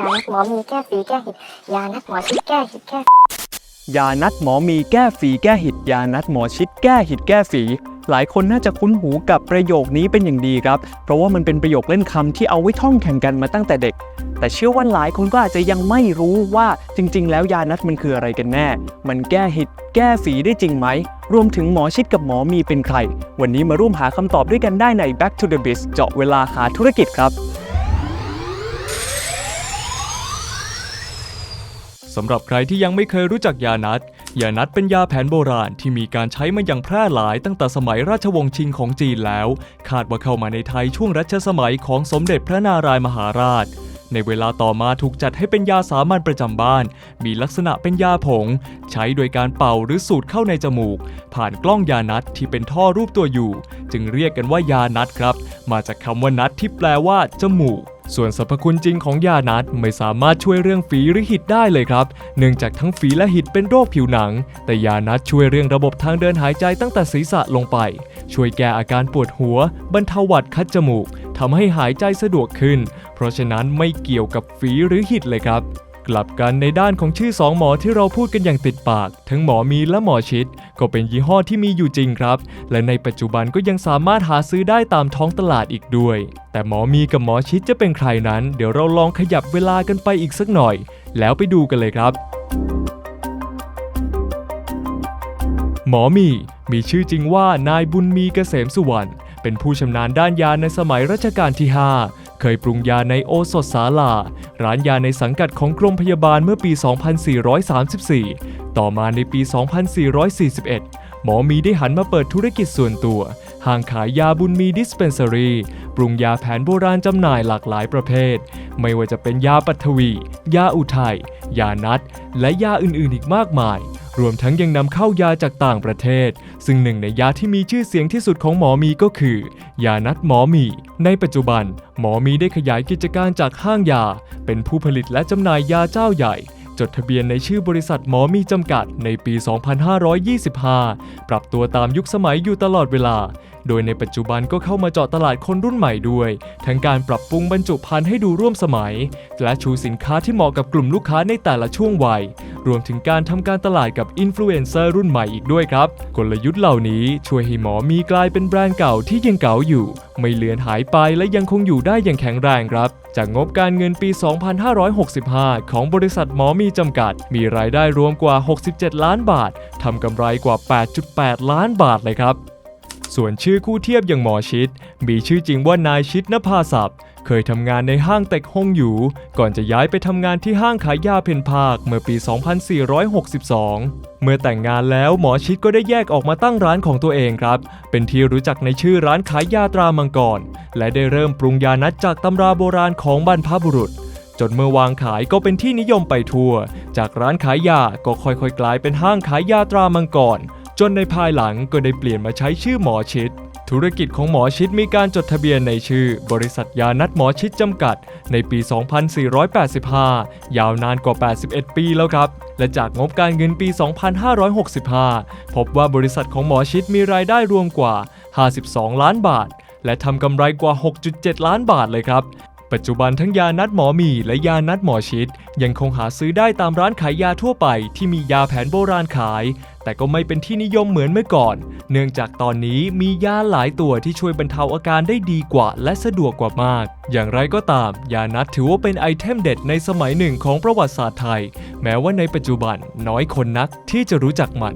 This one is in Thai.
ยานัดหมอมีแก้ฝีแก้หิดยานัดหมอชิดแก้หิดแก้ยานัดหมอมีแก้ฝีแก้หิดยานัดหมอชิดแก้หิดแก้ฝีหลายคนน่าจะคุ้นหูกับประโยคนี้เป็นอย่างดีครับ เพราะว่ามันเป็นประโยคเล่นคำที่เอาไว้ท่องแข่งกันมาตั้งแต่เด็ก แต่เชื่อว่าหลายคนก็อาจจะยังไม่รู้ว่าจริง ๆ แล้วยานัดมันคืออะไรกันแน่ มันแก้หิดแก้ฝีได้จริงไหม รวมถึงหมอชิดกับหมอมีเป็นใคร วันนี้มาร่วมหาคำตอบด้วยกันได้ใน Back to the Biz เจาะเวลาหาธุรกิจครับำหรับใครที่ยังไม่เคยรู้จักยานัด ยานัดเป็นยาแผนโบราณที่มีการใช้มาอย่างแพร่หลายตั้งแต่สมัยราชวงศ์ชิงของจีนแล้ว คาดว่าเข้ามาในไทยช่วงรัชสมัยของสมเด็จพระนารายมหาราชในเวลาต่อมาถูกจัดให้เป็นยาสามัญประจำบ้าน มีลักษณะเป็นยาผง ใช้โดยการเป่าหรือสูดเข้าในจมูก ผ่านกล้องยานัดที่เป็นท่อรูปตัวอยู่ จึงเรียกกันว่ายานัดครับ มาจากคำว่านัดที่แปลว่าจมูกส่วนสรรพคุณจริงของยานัดไม่สามารถช่วยเรื่องฝีหรือหิดได้เลยครับ เนื่องจากทั้งฝีและหิดเป็นโรคผิวหนัง แต่ยานัดช่วยเรื่องระบบทางเดินหายใจตั้งแต่ศีรษะลงไป ช่วยแก้อาการปวดหัว บรรเทาหวัดคัดจมูกทำให้หายใจสะดวกขึ้น เพราะฉะนั้นไม่เกี่ยวกับฝีหรือหิดเลยครับ กลับกันในด้านของชื่อสองหมอที่เราพูดกันอย่างติดปาก ทั้งหมอมีและหมอชิด ก็เป็นยี่ห้อที่มีอยู่จริงครับ และในปัจจุบันก็ยังสามารถหาซื้อได้ตามท้องตลาดอีกด้วย แต่หมอมีกับหมอชิดจะเป็นใครนั้น เดี๋ยวเราลองขยับเวลากันไปอีกสักหน่อย แล้วไปดูกันเลยครับ หมอมี มีชื่อจริงว่านายบุญมีเกษมสุวรรณ เป็นผู้ชำนาญด้านยาในสมัยรัชกาลที่ 5 เคยปรุงยาในโอสถศาลา ร้านยาในสังกัดของกรมพยาบาลเมื่อปี 2434 ต่อมาในปี 2441 หมอมีได้หันมาเปิดธุรกิจส่วนตัว ห้างขายยาบุญมีดิสเพนซารีปรุงยาแผนโบราณจำหน่ายหลากหลายประเภท ไม่ว่าจะเป็นยาปัทวี ยาอุทัย ยานัด และยาอื่นๆอีกมากมาย รวมทั้งยังนำเข้ายาจากต่างประเทศ ซึ่งหนึ่งในยาที่มีชื่อเสียงที่สุดของหมอมีก็คือ ยานัดหมอมี ในปัจจุบัน หมอมีได้ขยายกิจการจากห้างยา เป็นผู้ผลิตและจำหน่ายยาเจ้าใหญ่จดทะเบียนในชื่อบริษัทหมอมีจำกัดในปี 2525 ปรับตัวตามยุคสมัยอยู่ตลอดเวลา โดยในปัจจุบันก็เข้ามาเจาะตลาดคนรุ่นใหม่ด้วย ทั้งการปรับปรุงบรรจุภัณฑ์ให้ดูร่วมสมัย และชูสินค้าที่เหมาะกับกลุ่มลูกค้าในแต่ละช่วงวัย รวมถึงการทำการตลาดกับอินฟลูเอนเซอร์รุ่นใหม่อีกด้วยครับ กลยุทธ์เหล่านี้ช่วยให้หมอมีกลายเป็นแบรนด์เก่าที่ยังเก่าอยู่ ไม่เลือนหายไปและยังคงอยู่ได้อย่างแข็งแรงครับ จากงบการเงินปี 2565 ของบริษัทหมอมีจำกัด มีรายได้รวมกว่า 67 ล้านบาททำกำไรกว่า 8.8 ล้านบาทเลยครับ ส่วนชื่อคู่เทียบอย่างหมอชิด มีชื่อจริงว่านายชิดนภาศัพท์ เคยทำงานในห้างเต็กฮงอยู่ ก่อนจะย้ายไปทำงานที่ห้างขายยาเพนภาคเมื่อปี 2462 เมื่อแต่งงานแล้วหมอชิดก็ได้แยกออกมาตั้งร้านของตัวเองครับ เป็นที่รู้จักในชื่อร้านขายยาตรามังกร และได้เริ่มปรุงยานัดจากตำราโบราณของบรรพบุรุษจนเมื่อวางขายก็เป็นที่นิยมไปทั่ว จากร้านขายยาก็ค่อยๆ กลายเป็นห้างขายยาตรามังกร จนในภายหลังก็ได้เปลี่ยนมาใช้ชื่อหมอชิด ธุรกิจของหมอชิดมีการจดทะเบียนในชื่อ บริษัทยานัดหมอชิดจำกัด ในปี 2485 ยาวนานกว่า 81 ปีแล้วครับ และจากงบการเงินปี 2565 พบว่าบริษัทของหมอชิดมีรายได้รวมกว่า 52 ล้านบาทและทำกำไรกว่า 6.7 ล้านบาทเลยครับ ปัจจุบันทั้งยานัดหมอมีและยานัดหมอชิด ยังคงหาซื้อได้ตามร้านขายยาทั่วไปที่มียาแผนโบราณขาย แต่ก็ไม่เป็นที่นิยมเหมือนเมื่อก่อน เนื่องจากตอนนี้มียาหลายตัวที่ช่วยบรรเทาอาการได้ดีกว่า และสะดวกกว่ามาก อย่างไรก็ตาม ยานัดถือว่าเป็นไอเทมเด็ดในสมัยหนึ่งของประวัติศาสตร์ไทย แม้ว่าในปัจจุบันน้อยคนนักที่จะรู้จักมัน